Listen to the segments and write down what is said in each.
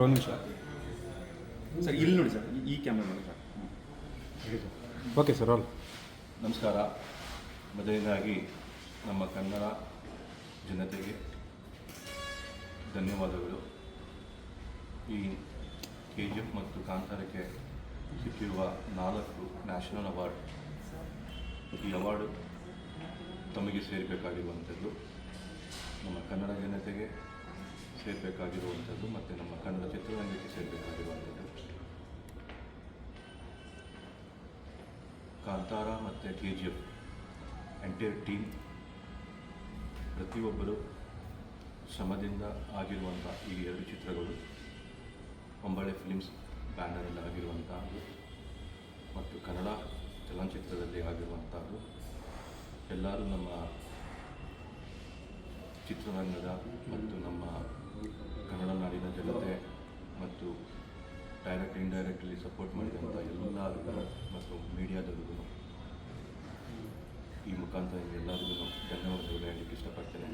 ಒಂದು ನಿಮಿಷ ಸರ್ ಇಲ್ಲಿ ನೋಡಿ ಸರ್ ಈ- ಕ್ಯಾಮ್ರಾ ನೋಡಿ ಸರ್. ಓಕೆ ಸರ್ ಆಲ್ ನಮಸ್ಕಾರ. ಮೊದಲನೇದಾಗಿ ನಮ್ಮ ಕನ್ನಡ ಜನತೆಗೆ ಧನ್ಯವಾದಗಳು. ಈ ಕೆ ಜಿ ಎಫ್ ಮತ್ತು ಕಾಂತಾರಕ್ಕೆ ಸಿಕ್ಕಿರುವ ನಾಲ್ಕು ನ್ಯಾಷನಲ್ ಅವಾರ್ಡ್ ಈ ಅವಾರ್ಡು ತಮಗೆ ಸೇರಬೇಕಾಗಿರುವಂಥದ್ದು ನಮ್ಮ ಕನ್ನಡ ಜನತೆಗೆ ಸೇರಬೇಕಾಗಿರುವಂಥದ್ದು ಮತ್ತು ನಮ್ಮ ಕನ್ನಡ ಚಿತ್ರರಂಗಕ್ಕೆ ಸೇರಬೇಕಾಗಿರುವಂಥದ್ದು. ಕಾಂತಾರ ಮತ್ತು K G F entire team ಪ್ರತಿಯೊಬ್ಬರು ಶ್ರಮದಿಂದ ಆಗಿರುವಂಥ ಈ ಎರಡು ಚಿತ್ರಗಳು ಹೊಂಬಾಳೆ ಫಿಲಿಮ್ಸ್ ಬ್ಯಾನರಲ್ಲಿ ಆಗಿರುವಂಥದ್ದು ಮತ್ತು ಕನ್ನಡ ಚಲನಚಿತ್ರದಲ್ಲಿ ಆಗಿರುವಂಥದ್ದು. ಎಲ್ಲರೂ ನಮ್ಮ ಚಿತ್ರರಂಗದ ಮತ್ತು ನಮ್ಮ ಕನ್ನಡ ನಾಡಿನ ಜನತೆ ಮತ್ತು ಡೈರೆಕ್ಟ್ ಇಂಡೈರೆಕ್ಟ್ಲಿ ಸಪೋರ್ಟ್ ಮಾಡಿದಂಥ ಎಲ್ಲರಿಗೂ ಮತ್ತು ಮೀಡಿಯಾದವ್ರಿಗೂ ಈ ಮುಖಾಂತರ ಎಲ್ಲರಿಗೂ ಧನ್ಯವಾದಗಳು ಹೇಳಲಿಕ್ಕೆ ಇಷ್ಟಪಡ್ತೇನೆ.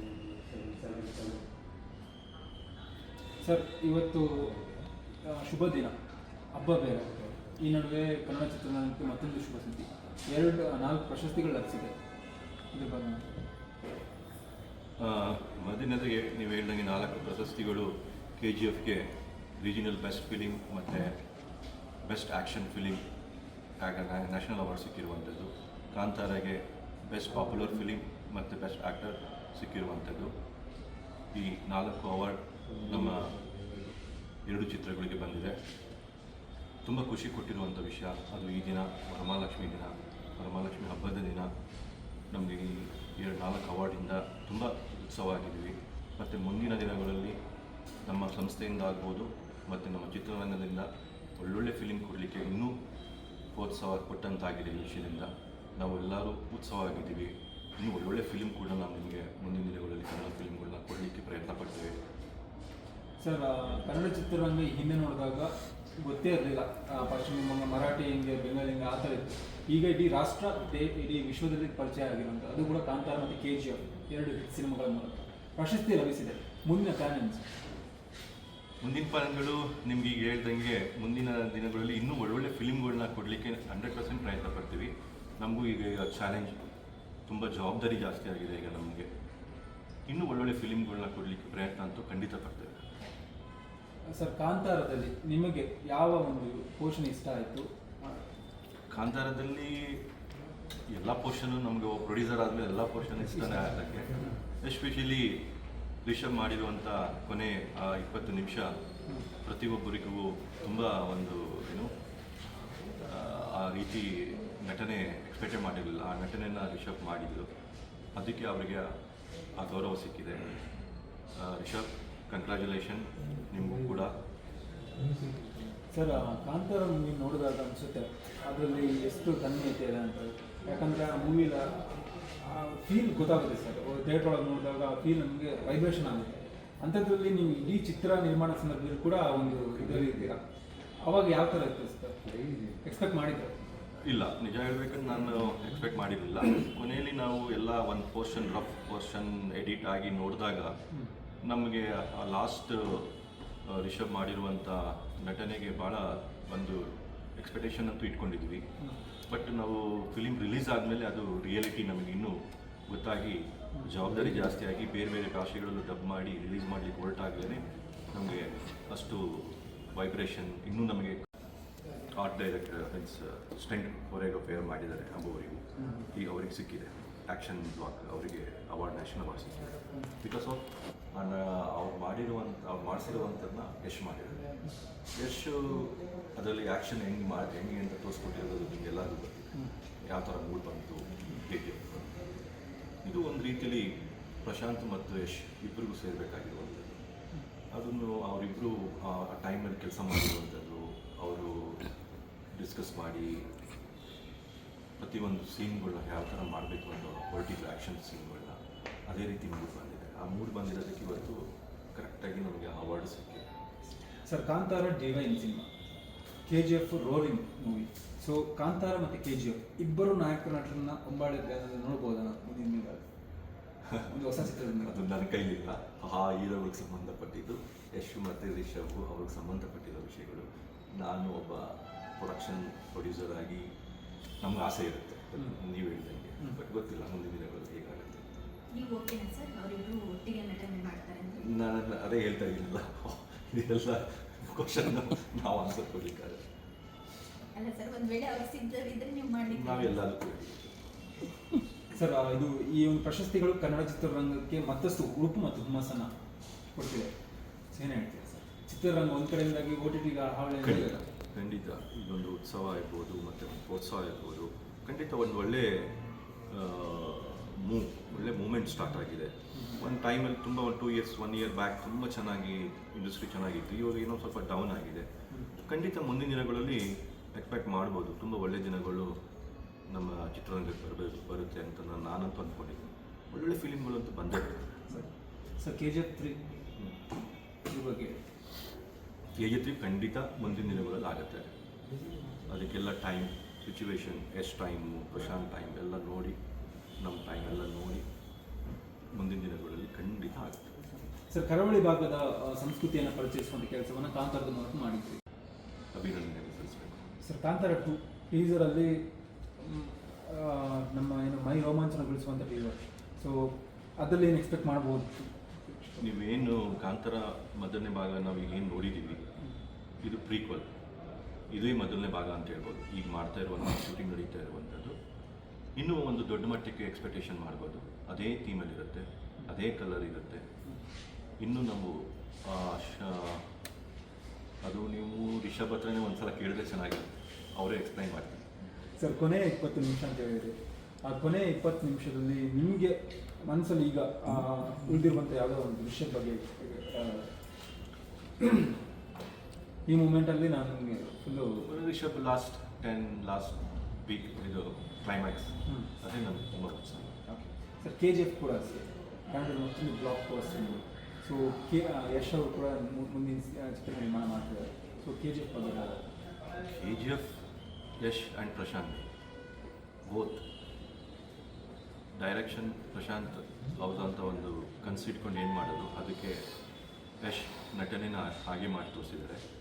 ಸರ್ ಇವತ್ತು ಶುಭ ದಿನ ಹಬ್ಬ ಬೇರೆ. ಈ ನಡುವೆ ಕನ್ನಡ ಚಿತ್ರರಂಗಕ್ಕೆ ಮತ್ತೊಂದು ಶುಭ ಸುದ್ದಿ. ಎರಡು ನಾಲ್ಕು ಪ್ರಶಸ್ತಿಗಳು ಲಭಿಸಿದೆ. ಇದ್ರ ಬಗ್ಗೆ ಮೊದಲನೇದಾಗಿ ನೀವು ಹೇಳಿದಂಗೆ ನಾಲ್ಕು ಪ್ರಶಸ್ತಿಗಳು ಕೆ ಜಿ ಎಫ್ಗೆ ರೀಜಿನಲ್ ಬೆಸ್ಟ್ ಫಿಲಿಮ್ ಮತ್ತು ಬೆಸ್ಟ್ ಆ್ಯಕ್ಷನ್ ಫಿಲಿಮ್ ಆಗ ನ್ಯಾಷನಲ್ ಅವಾರ್ಡ್ ಸಿಕ್ಕಿರುವಂಥದ್ದು. ಕಾಂತಾರಾಗೆ ಬೆಸ್ಟ್ ಪಾಪ್ಯುಲರ್ ಫಿಲಿಮ್ ಮತ್ತು ಬೆಸ್ಟ್ ಆ್ಯಕ್ಟರ್ ಸಿಕ್ಕಿರುವಂಥದ್ದು. ಈ ನಾಲ್ಕು ಅವಾರ್ಡ್ ನಮ್ಮ ಎರಡು ಚಿತ್ರಗಳಿಗೆ ಬಂದಿದೆ. ತುಂಬ ಖುಷಿ ಕೊಟ್ಟಿರುವಂಥ ವಿಷಯ, ಅದು ಈ ದಿನ ವರಮಹಾಲಕ್ಷ್ಮಿ ದಿನ. ವರಮಹಾಲಕ್ಷ್ಮಿ ಹಬ್ಬದ ದಿನ. ನಮಗೆ ಈ ಎರಡು ನಾಲ್ಕು ಅವಾರ್ಡಿಂದ ತುಂಬ ಉತ್ಸವ ಆಗಿದ್ದೀವಿ ಮತ್ತು ಮುಂದಿನ ದಿನಗಳಲ್ಲಿ ನಮ್ಮ ಸಂಸ್ಥೆಯಿಂದ ಆಗ್ಬೋದು, ಮತ್ತು ನಮ್ಮ ಚಿತ್ರರಂಗದಿಂದ ಒಳ್ಳೊಳ್ಳೆ ಫಿಲಿಮ್ ಕೊಡಲಿಕ್ಕೆ ಇನ್ನೂ ಪ್ರೋತ್ಸಾಹ ಕೊಟ್ಟಂತಾಗಿದೆ ಈ ವಿಷಯದಿಂದ. ನಾವು ಎಲ್ಲರೂ ಉತ್ಸವ ಆಗಿದ್ದೀವಿ ಇನ್ನೂ ಒಳ್ಳೊಳ್ಳೆ ಫಿಲಿಮ್ ಕೂಡ ನಾವು ನಿಮಗೆ ಮುಂದಿನ ದಿನಗಳಲ್ಲಿ ಕನ್ನಡ ಫಿಲಿಮ್ಗಳನ್ನ ಕೊಡಲಿಕ್ಕೆ ಪ್ರಯತ್ನ ಪಡ್ತೇವೆ. ಸರ್ ಕನ್ನಡ ಚಿತ್ರರಂಗ ಹಿಂದೆ ನೋಡಿದಾಗ ಗೊತ್ತೇ ಇರಲಿಲ್ಲ. ಪಶ್ಚಿಮ ಬಂಗಾಳ, ಮರಾಠಿ, ಹಿಂಗೆ ಬೆಂಗಾಲಿ ಹಿಂಗೆ ಆ ಥರ ಇತ್ತು. ಈಗ ಇಡೀ ರಾಷ್ಟ್ರ ಇಡೀ ವಿಶ್ವದಲ್ಲಿ ಪರಿಚಯ ಆಗಿರುವಂಥ ಅದು ಕೂಡ ಕಾಂತಾರ ಮತ್ತು ಕೆ ಜಿ ಎಫ್ ಎರಡು ಸಿನಿಮಾಗಳ ಮೂಲಕ. ಪ್ರಶಸ್ತಿ ಲಭಿಸಿದೆ. ಮುಂದಿನ ಪ್ಲಾನ್ ಮುಂದಿನ ಪ್ಲಾನ್ಗಳು ನಿಮ್ಗೆ ಈಗ ಹೇಳ್ದಂಗೆ ಮುಂದಿನ ದಿನಗಳಲ್ಲಿ ಇನ್ನೂ ಒಳ್ಳೊಳ್ಳೆ ಫಿಲ್ಮ್ಗಳನ್ನ ಕೊಡಲಿಕ್ಕೆ ಹಂಡ್ರೆಡ್ ಪರ್ಸೆಂಟ್ ಪ್ರಯತ್ನ ಪಡ್ತೀವಿ. ನಮಗೂ ಈಗ ಈಗ ಚಾಲೆಂಜ್ ತುಂಬ ಜವಾಬ್ದಾರಿ ಜಾಸ್ತಿ ಆಗಿದೆ ಈಗ ನಮಗೆ. ಇನ್ನೂ ಒಳ್ಳೊಳ್ಳೆ ಫಿಲಿಮ್ಗಳನ್ನ ಕೊಡಲಿಕ್ಕೆ ಪ್ರಯತ್ನ ಅಂತೂ ಖಂಡಿತ ಪಡ್ತೇವೆ. ಸರ್ ಕಾಂತಾರದಲ್ಲಿ ನಿಮಗೆ ಯಾವ ಒಂದು ಪೋಷಣೆ ಇಷ್ಟ ಆಯಿತು? ಕಾಂತಾರದಲ್ಲಿ ಎಲ್ಲ ಪೋರ್ಷನು ನಮಗೆ ಪ್ರೊಡ್ಯೂಸರ್ ಆದಮೇಲೆ ಎಲ್ಲ ಪೋರ್ಷನ್ ಇಷ್ಟನೇ ಆಗಕ್ಕೆ ಎಸ್ಪೆಷಲಿ ರಿಷಬ್ ಮಾಡಿರುವಂಥ ಕೊನೆ ಆ ಇಪ್ಪತ್ತು ನಿಮಿಷ ಪ್ರತಿಯೊಬ್ಬರಿಗೂ ತುಂಬ ಒಂದು ಏನು ಆ, ರೀತಿ ನಟನೆ ಎಕ್ಸ್ಪೆಕ್ಟೇ ಮಾಡಿರಲಿಲ್ಲ. ಆ ನಟನೆಯನ್ನು ರಿಷಬ್ ಮಾಡಿದ್ರು ಅದಕ್ಕೆ ಅವರಿಗೆ ಆ ಗೌರವ ಸಿಕ್ಕಿದೆ. ರಿಷಬ್ ಕಂಗ್ರ್ಯಾಚುಲೇಷನ್ ನಿಮಗೂ ಕೂಡ. ಸರ್ ಆ ಕಾಂತಾರ ಮೂವಿ ನೋಡಿದಾಗ ಅನಿಸುತ್ತೆ ಅದರಲ್ಲಿ ಎಷ್ಟು ತನ್ಮಯತೆ ಇದೆ ಅಂತ. ಯಾಕಂದರೆ ಆ ಮೂವಿಲ ಫೀಲ್ ಗೊತ್ತಾಗುತ್ತೆ ಸರ್. ಥಿಯೇಟ್ರ್ ಒಳಗೆ ನೋಡಿದಾಗ ಆ ಫೀಲ್ ನಮಗೆ ವೈಬ್ರೇಷನ್ ಆಗುತ್ತೆ. ಅಂಥದ್ರಲ್ಲಿ ನೀವು ಇಡೀ ಚಿತ್ರ ನಿರ್ಮಾಣ ಸಂದರ್ಭದಲ್ಲಿ ಕೂಡ ಒಂದು ಇದರಲ್ಲಿ ಇದ್ದೀರಾ? ಅವಾಗ ಯಾವ ಥರ ಇರ್ತದೆ ಸರ್? ಎಕ್ಸ್ಪೆಕ್ಟ್ ಮಾಡಿದ್ರು? ಇಲ್ಲ ನಿಜ ಹೇಳ್ಬೇಕಂದ್ರೆ ನಾನು ಎಕ್ಸ್ಪೆಕ್ಟ್ ಮಾಡಿರಲಿಲ್ಲ. ಕೊನೆಯಲ್ಲಿ ನಾವು ಎಲ್ಲ ಒಂದು ಪೋರ್ಷನ್ ರಫ್ ಪೋರ್ಷನ್ ಎಡಿಟ್ ಆಗಿ ನೋಡಿದಾಗ ನಮಗೆ ಆ ಲಾಸ್ಟ್ ರಿಷಬ್ ಮಾಡಿರುವಂಥ ನಟನೆಗೆ ಭಾಳ ಒಂದು ಎಕ್ಸ್ಪೆಕ್ಟೇಷನ್ ಅಂತೂ ಇಟ್ಕೊಂಡಿದ್ವಿ. ಬಟ್ ನಾವು ಫಿಲಿಮ್ ರಿಲೀಸ್ ಆದಮೇಲೆ ಅದು ರಿಯಾಲಿಟಿ ನಮಗೆ ಇನ್ನೂ ಗೊತ್ತಾಗಿ ಜವಾಬ್ದಾರಿ ಜಾಸ್ತಿ ಆಗಿ ಬೇರೆ ಬೇರೆ ಭಾಷೆಗಳಲ್ಲೂ ಡಬ್ ಮಾಡಿ ರಿಲೀಸ್ ಮಾಡಲಿಕ್ಕೆ ಹೊರಟಾಗಲೇ ನಮಗೆ ಅಷ್ಟು ವೈಬ್ರೇಷನ್ ಇನ್ನೂ ನಮಗೆ art director means stunt choreographer ಮಾಡಿದ್ದಾರೆ ಅಂಬುವರಿಗೂ ಈಗ ಅವರಿಗೆ ಸಿಕ್ಕಿದೆ. ಆ್ಯಕ್ಷನ್ ಬ್ಲಾಕ್ ಅವರಿಗೆ ಅವಾರ್ಡ್ ನ್ಯಾಷನಲ್ ಅವಾರ್ಡ್ ಸಿಕ್ಕಿದೆ ಬಿಕಾಸ್ ಆಫ್ ಅವ್ರು ಮಾಡಿರುವಂಥ ಅವ್ರು ಮಾಡಿಸಿರುವಂಥದ್ದನ್ನ ಯಶ್ ಮಾಡಿದ್ದಾರೆ ಯಶ್ ಅದರಲ್ಲಿ ಆ್ಯಕ್ಷನ್ ಹೆಂಗೆ ಮಾಡಿ ಹೆಂಗೆ ಅಂತ ತೋರಿಸ್ಕೊಟ್ಟಿರೋದು ನಿಮಗೆಲ್ಲರಿಗೂ ಗೊತ್ತಿದೆ. ಯಾವ ಥರ ಮೂಡ್ ಬಂತು, ಹೇಗೆ ಇದು ಒಂದು ರೀತಿಯಲ್ಲಿ ಪ್ರಶಾಂತ್ ಮತ್ತು ಯಶ್ ಇಬ್ಬರಿಗೂ ಸೇರಬೇಕಾಗಿರುವಂಥದ್ದು ಅದನ್ನು ಅವರಿಬ್ಬರು ಆ ಟೈಮಲ್ಲಿ ಕೆಲಸ ಮಾಡಿರುವಂಥದ್ದು ಅವರು ಡಿಸ್ಕಸ್ ಮಾಡಿ ಪ್ರತಿಯೊಂದು ಸೀನ್ಗಳನ್ನ ಯಾವ ಥರ ಮಾಡಬೇಕು ಅನ್ನೋ ಹೊರಟಿದ್ರು ಆ್ಯಕ್ಷನ್ ಸೀನ್ಗಳನ್ನ ಅದೇ ರೀತಿ ಮೂಡ್ ಬಂದಿದೆ. ಆ ಮೂಡ್ ಬಂದಿರೋದಕ್ಕೆ ಇವತ್ತು ಕರೆಕ್ಟಾಗಿ ನಮಗೆ ಅವಾರ್ಡ್ ಸಿಕ್ಕಿದೆ. Sir Kantara divine cinema K G F rolling movie so Kantara ಮತ್ತು ಕೆ ಜಿ ಎಫ್ ಇಬ್ಬರು ನಾಯಕ ನಟರನ್ನ ಒಂಬಾಳೆ ಬ್ಯಾನರ್ನಲ್ಲಿ ನೋಡ್ಬೋದಾ? ಮುಂದಿನ ಒಂದು ಹೊಸ ಚಿತ್ರದಿಂದ. ಅದು ನನ್ನ ಕೈಲಿಲ್ಲ. ಆ ಹೀರೋಗಳಿಗೆ ಸಂಬಂಧಪಟ್ಟಿದ್ದು ಯಶ್ ಮತ್ತು ರಿಷಬ್ ಅವ್ರಿಗೆ ಸಂಬಂಧಪಟ್ಟಿರೋ ವಿಷಯಗಳು. ನಾನು ಒಬ್ಬ ಪ್ರೊಡಕ್ಷನ್ ಪ್ರೊಡ್ಯೂಸರ್ ಆಗಿ ನಮ್ಗೆ ಆಸೆ ಇರುತ್ತೆ. ನೀವು ಹೇಳಿದಂಗೆ. ಬಟ್ ಗೊತ್ತಿಲ್ಲ ಮುಂದಿನ ದಿನಗಳು ಹೇಗಾಗುತ್ತೆ. ನಾನು ಅದೇ ಹೇಳ್ತಾ ಇದ್ದೀನಲ್ಲ ಇದೆಲ್ಲ ಕ್ವಶನ್ ನಾವು ಆನ್ಸರ್ ಕೊಡ್ಲಿಕ್ಕೆ ಅಲ್ಲ ಸರ್ ಒಂದ್ ವೇಳೆ ಅವ್ರು ಸಿದ್ಧರಿದ್ರೆ ನೀವು ಮಾಡ್ಲಿಕ್ಕೆ ನಾವೆಲ್ಲದಕ್ಕೂ. ಸರ್ ಇದು ಈ ಒಂದು ಪ್ರಶಸ್ತಿಗಳು ಕನ್ನಡ ಚಿತ್ರರಂಗಕ್ಕೆ ಮತ್ತಷ್ಟು ಉಡುಪು ಮತ್ತು ಹುಮ್ಮಸ್ಸನ್ನ ಕೊಡ್ತಿದೆ. ಏನು ಹೇಳ್ತೀರಾ ಸರ್ ಚಿತ್ರರಂಗ ಒಂದು ಕಡೆಯಿಂದಾಗಿ ಓ ಟಿ ಟಿಗೆ ಹಾವಳಿ ಖಂಡಿತ ಇದೊಂದು ಉತ್ಸವ ಇರ್ಬೋದು ಮತ್ತು ಒಂದು ಪ್ರೋತ್ಸಾಹ ಇರ್ಬೋದು ಖಂಡಿತ ಒಂದು ಒಳ್ಳೆ ಮೂವ್ ಒಳ್ಳೆ ಮೂಮೆಂಟ್ ಸ್ಟಾರ್ಟ್ ಆಗಿದೆ. ಒಂದು ಟೈಮಲ್ಲಿ ತುಂಬ ಒಂದು two years one year back ತುಂಬ ಚೆನ್ನಾಗಿ ಇಂಡಸ್ಟ್ರಿ ಚೆನ್ನಾಗಿತ್ತು. ಇವಾಗ ಏನೋ ಸ್ವಲ್ಪ ಡೌನ್ ಆಗಿದೆ. ಖಂಡಿತ ಮುಂದಿನ ದಿನಗಳಲ್ಲಿ ಎಕ್ಸ್ಪೆಕ್ಟ್ ಮಾಡ್ಬೋದು. ತುಂಬ ಒಳ್ಳೆ ದಿನಗಳು ನಮ್ಮ ಚಿತ್ರರಂಗಕ್ಕೆ ಬರಬೇಕು ಬರುತ್ತೆ ಅಂತ ನಾನು ನಾನಂತೂ ಅಂದ್ಕೊಂಡಿದ್ದೀನಿ ಒಳ್ಳೊಳ್ಳೆ ಫಿಲಿಮ್ಗಳಂತೂ ಬಂದೇ sir sir K G F three ಇದ್ರ ಜಿ ಖಂಡಿತ ಮುಂದಿನ ದಿನಗಳಲ್ಲಿ ಆಗುತ್ತೆ. ಅದಕ್ಕೆಲ್ಲ ಟೈಮ್ ಸಿಚುವೇಶನ್ ಎಷ್ಟು ಟೈಮು ಪ್ರಶಾಂತ್ ಟೈಮ್ ಎಲ್ಲ ನೋಡಿ ನಮ್ಮ ಟೈಮ್ ಎಲ್ಲ ನೋಡಿ ಮುಂದಿನ ದಿನಗಳಲ್ಲಿ ಖಂಡಿತ ಆಗುತ್ತೆ. ಸರ್ ಕರಾವಳಿ ಭಾಗದ ಸಂಸ್ಕೃತಿಯನ್ನು ಪರಿಚಯಿಸುವಂಥ ಕೆಲಸವನ್ನು ಕಾಂತಾರದ ಮೂಲಕ ಮಾಡಿದ್ವಿ ಅಭಿನಂದನೆ ಸಲ್ಲಿಸಬೇಕು. ಸರ್ ಕಾಂತಾರ ಟು ಟೀಸರಲ್ಲಿ ನಮ್ಮ ಏನು ಮೈ ರೋಮಾಂಚನಗೊಳಿಸುವಂಥ ಟೀಸರ್ ಸೊ ಅದರಲ್ಲಿ ಏನು ಎಕ್ಸ್ಪೆಕ್ಟ್ ಮಾಡ್ಬೋದು? ನೀವೇನು ಕಾಂತಾರ ಮೊದಲನೇ ಭಾಗ ನಾವು ಈಗ ಏನು ನೋಡಿದ್ದೀವಿ ಇದು ಪ್ರೀಕ್ವಲ್ ಇದೇ ಮೊದಲನೇ ಭಾಗ ಅಂತ ಹೇಳ್ಬೋದು. ಈಗ ಮಾಡ್ತಾ ಇರುವಂಥ ಶೂಟಿಂಗ್ ನಡೀತಾ ಇರುವಂಥದ್ದು. ಇನ್ನೂ ಒಂದು ದೊಡ್ಡ ಮಟ್ಟಕ್ಕೆ ಎಕ್ಸ್ಪೆಕ್ಟೇಷನ್ ಮಾಡ್ಬೋದು. ಅದೇ ಥೀಮಲ್ಲಿರುತ್ತೆ ಅದೇ ಕಲರ್ ಇರುತ್ತೆ. ಇನ್ನೂ ನಾವು ಅದು ನೀವು ರಿಷಬ್ ಹತ್ರನೇ ಒಂದ್ಸಲ ಕೇಳಿದ್ರೆ ಚೆನ್ನಾಗಿರುತ್ತೆ. ಅವರೇ ಎಕ್ಸ್ಪ್ಲೈನ್ ಮಾಡ್ತೀವಿ ಸರ್ ಕೊನೆ ಇಪ್ಪತ್ತು ನಿಮಿಷ ಅಂತ ಹೇಳಿದ್ರಿ ಆ ಕೊನೆ ಇಪ್ಪತ್ತು ನಿಮಿಷದಲ್ಲಿ ನಿಮಗೆ ಮನಸ್ಸಲ್ಲಿ ಈಗ ಉಳಿದಿರುವಂಥ ಯಾವುದೋ ಒಂದು ವಿಷಯದ ಬಗ್ಗೆ ಈ ಮೂಮೆಂಟಲ್ಲಿ ನಾನು ನಿಮಗೆ full Rishab last ten last week ಇದು ಕ್ಲೈಮ್ಯಾಕ್ಸ್. ಅದೇ ನನಗೆ ತುಂಬ okay sir K G F ಕೂಡ ಅಷ್ಟೇ. ಕನ್ನಡದ ಮತ್ತೊಂದು block post so K Yash ಅವರು ಕೂಡ ಮುಂದಿನ ಚಿತ್ರ ನಿರ್ಮಾಣ ಮಾಡ್ತಿದ್ದಾರೆ. ಸೊ ಕೆ ಜಿ ಎಫ್ ಬಗ್ಗೆ K G F Yash and Prashanth. Both direction Prashanth ಅವ್ರದಂತ ಒಂದು ಕನಸಿಟ್ಕೊಂಡು ಏನು ಮಾಡೋದು? ಅದಕ್ಕೆ ಯಶ್ ನಟನೆನ ಹಾಗೆ ಮಾಡಿ ತೋರಿಸಿದ್ದಾರೆ.